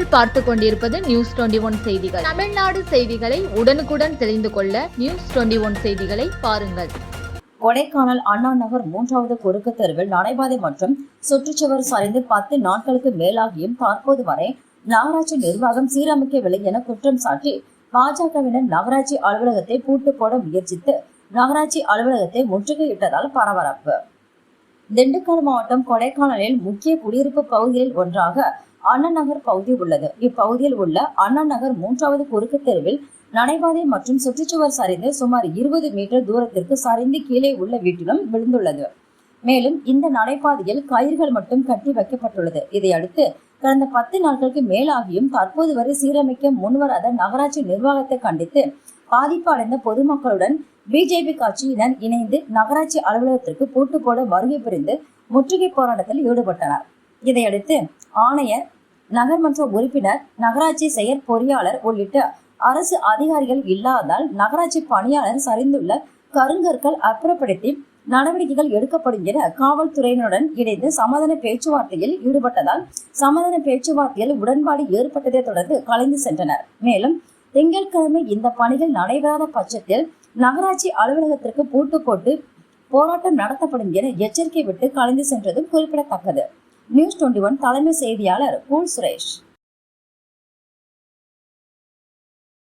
நீங்கள் பார்த்து கொண்டிருப்பது நியூஸ் டுவெண்டி ஒன் செய்திகள். தமிழ்நாடு செய்திகளை உடனுக்குடன் தெரிந்து கொள்ள நியூஸ் டுவெண்டி ஒன் செய்திகளை பாருங்கள். கொடைக்கானல் அண்ணா நகர் மூன்றாவது குறுக்கு தெருவில் நடைபாதை மற்றும் சுற்றுச்சுவர் சரிந்து பத்து நாட்களுக்கு மேலாகியும் தற்போது வரை நகராட்சி நிர்வாகம் சீரமைக்கவில்லை என குற்றம் சாட்டி பாஜகவினர் நகராட்சி அலுவலகத்தை பூட்டு போட முயற்சித்து நகராட்சி அலுவலகத்தை முற்றுகையிட்டதால் பரபரப்பு. திண்டுக்கல் மாவட்டம் கொடைக்கானலில் முக்கிய குடியிருப்பு பகுதிகளில் ஒன்றாக அண்ணா நகர் பகுதி உள்ளது. இப்பகுதியில் உள்ள அண்ணா நகர் மூன்றாவது குறுக்கு தெருவில் நடைபாதை மற்றும் சுற்றுச்சுவர் சரிந்து சுமார் இருபது மீட்டர் தூரத்திற்கு சரிந்து கீழே உள்ள வீட்டிலும் விழுந்துள்ளது. மேலும் இந்த நடைபாதையில் கயிர்கள் மட்டும் கட்டி வைக்கப்பட்டுள்ளது. இதையடுத்து கடந்த பத்து நாட்களுக்கு மேலாகியும் தற்போது வரை சீரமைக்க முன்வராத நகராட்சி நிர்வாகத்தை கண்டித்து பாதிப்பு அடைந்த பொதுமக்களுடன் பிஜேபி கட்சியினர் இணைந்து நகராட்சி அலுவலகத்திற்கு பூட்டு போட வருகை புரிந்து முற்றுகை போராட்டத்தில் ஈடுபட்டனர். இதையடுத்து ஆணையர் நகர்மன்ற உறுப்பினர் நகராட்சி செயற் பொறியாளர் உள்ளிட்ட அரசு அதிகாரிகள் இல்லாதால் நகராட்சி பணியாளர் சரிந்துள்ள கருங்கற்கள் அப்புறப்படுத்தி நடவடிக்கைகள் எடுக்கப்படும் என காவல்துறையினருடன் இணைந்து சமாதான பேச்சுவார்த்தையில் ஈடுபட்டதால் சமாதான பேச்சுவார்த்தையில் உடன்பாடு ஏற்பட்டதை தொடர்ந்து கலைந்து சென்றனர். மேலும் திங்கட்கிழமை இந்த பணிகள் நடைபெறாத பட்சத்தில் நகராட்சி அலுவலகத்திற்கு பூட்டு போட்டு போராட்டம் நடத்தப்படும் என எச்சரிக்கை விட்டு கலைந்து சென்றதும் குறிப்பிடத்தக்கது. நியூஸ் டுவெண்டி ஒன் தலைமை செய்தியாளர் கூல் சுரேஷ்.